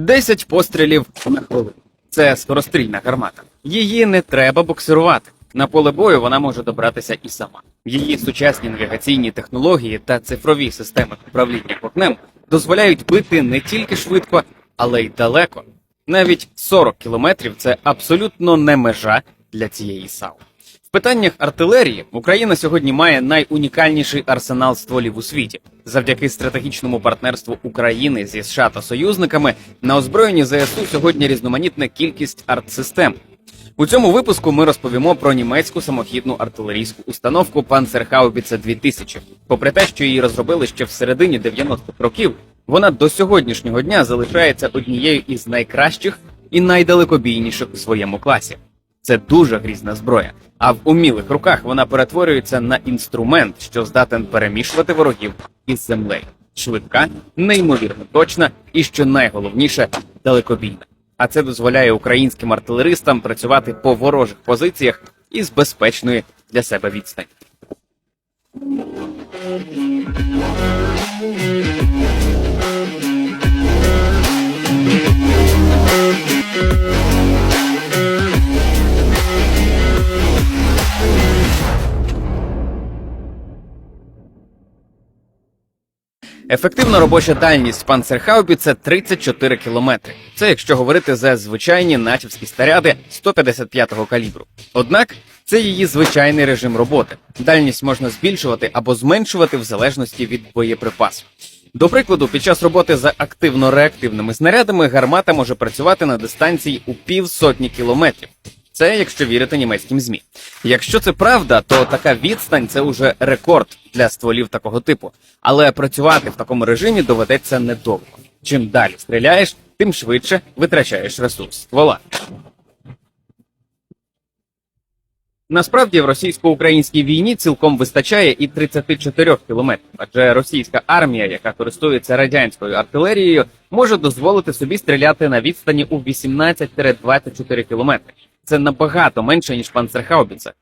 10 пострілів на хвилину. Це скорострільна гармата. Її не треба буксирувати. На поле бою вона може добратися і сама. Її сучасні навігаційні технології та цифрові системи управління вогнем дозволяють бити не тільки швидко, але й далеко. Навіть 40 кілометрів це абсолютно не межа для цієї САУ. Питаннях артилерії Україна сьогодні має найунікальніший арсенал стволів у світі. Завдяки стратегічному партнерству України зі США та союзниками на озброєнні ЗСУ сьогодні різноманітна кількість артсистем. У цьому випуску ми розповімо про німецьку самохідну артилерійську установку Panzerhaubitze 2000. Попри те, що її розробили ще в середині 90-х років, вона до сьогоднішнього дня залишається однією із найкращих і найдалекобійніших у своєму класі. Це дуже грізна зброя, а в умілих руках вона перетворюється на інструмент, що здатен перемішувати ворогів із землею. Швидка, неймовірно точна і, що найголовніше, далекобійна. А це дозволяє українським артилеристам працювати по ворожих позиціях із безпечної для себе відстані. Ефективна робоча дальність Панцерхаубі це 34 кілометри. Це якщо говорити за звичайні натівські снаряди 155-го калібру. Однак це її звичайний режим роботи. Дальність можна збільшувати або зменшувати в залежності від боєприпасу. До прикладу, під час роботи за активно-реактивними снарядами гармата може працювати на дистанції у півсотні кілометрів. Це якщо вірити німецьким змі. Якщо це правда, то така відстань це уже рекорд для стволів такого типу. Але працювати в такому режимі доведеться недовго. Чим далі стріляєш, тим швидше витрачаєш ресурс ствола. Насправді в російсько-українській війні цілком вистачає і 34 кілометрів, адже російська армія, яка користується радянською артилерією, може дозволити собі стріляти на відстані у 18-24 кілометри. Це набагато менше ніж панцерхаубіце.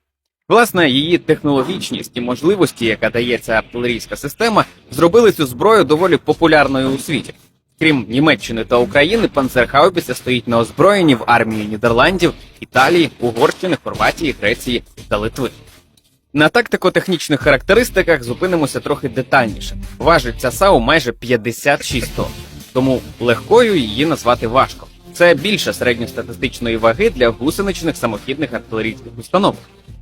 Власне, її технологічність і можливості, яка дає ця артилерійська система, зробили цю зброю доволі популярною у світі. Крім Німеччини та України, панцерхаубіця стоїть на озброєнні в армії Нідерландів, Італії, Угорщини, Хорватії, Греції та Литви. На тактико-технічних характеристиках зупинимося трохи детальніше. Важить ця САУ майже 56 тонн, тому легкою її назвати важко. Це більше середньостатистичної ваги для гусеничних самохідних артилерійських установок.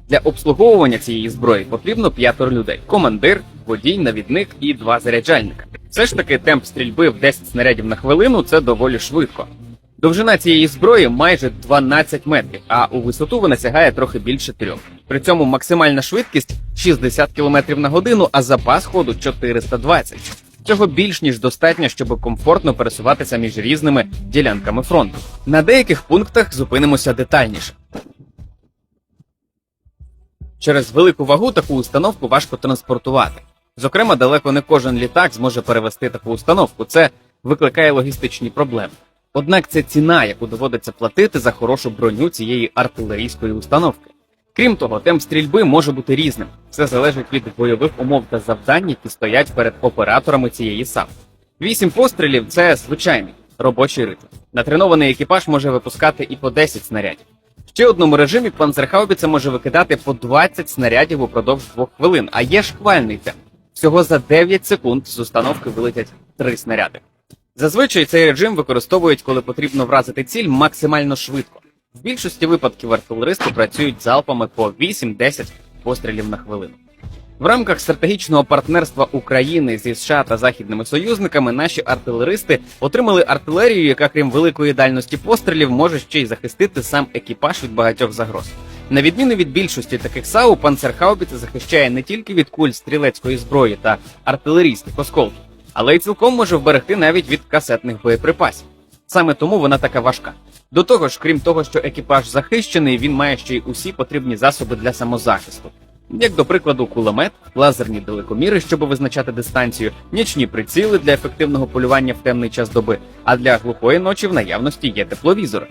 Для обслуговування цієї зброї потрібно п'ятеро людей: командир, водій, навідник і два заряджальника. Все ж таки, темп стрільби в 10 снарядів на хвилину це доволі швидко. Довжина цієї зброї майже 12 метрів, а у висоту вона сягає трохи більше трьох. При цьому максимальна швидкість 60 км на годину, а запас ходу 420. Цього більш ніж достатньо, щоб комфортно пересуватися між різними ділянками фронту. На деяких пунктах зупинимося детальніше. Через велику вагу таку установку важко транспортувати. Зокрема, далеко не кожен літак зможе перевести таку установку. Це викликає логістичні проблеми. Однак це ціна, яку доводиться платити за хорошу броню цієї артилерійської установки. Крім того, темп стрільби може бути різним. Все залежить від бойових умов та завдань, які стоять перед операторами цієї САП. Вісім пострілів це звичайний робочий ритм. Натренований екіпаж може випускати і по 10 снарядів. В ще одному режимі панцерхаубіця може викидати по 20 снарядів упродовж двох хвилин, а є шквальний темп. Всього за 9 секунд з установки вилетять 3 снаряди. Зазвичай цей режим використовують, коли потрібно вразити ціль максимально швидко. В більшості випадків артилеристи працюють залпами по 8-10 пострілів на хвилину. В рамках стратегічного партнерства України зі США та західними союзниками наші артилеристи отримали артилерію, яка, крім великої дальності пострілів, може ще й захистити сам екіпаж від багатьох загроз. На відміну від більшості таких САУ, панцерхаубіця захищає не тільки від куль стрілецької зброї та артилерійських осколків, але й цілком може вберегти навіть від касетних боєприпасів. Саме тому вона така важка. До того ж, крім того, що екіпаж захищений, він має ще й усі потрібні засоби для самозахисту. Як до прикладу, кулемет, лазерні далекоміри, щоб визначати дистанцію, нічні приціли для ефективного полювання в темний час доби, а для глухої ночі в наявності є тепловізори.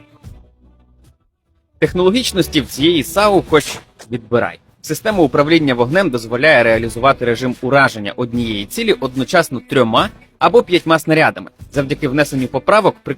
Технологічності в цієї САУ хоч відбирай. Система управління вогнем дозволяє реалізувати режим ураження однієї цілі одночасно трьома або п'ятьма снарядами завдяки внесенню поправок при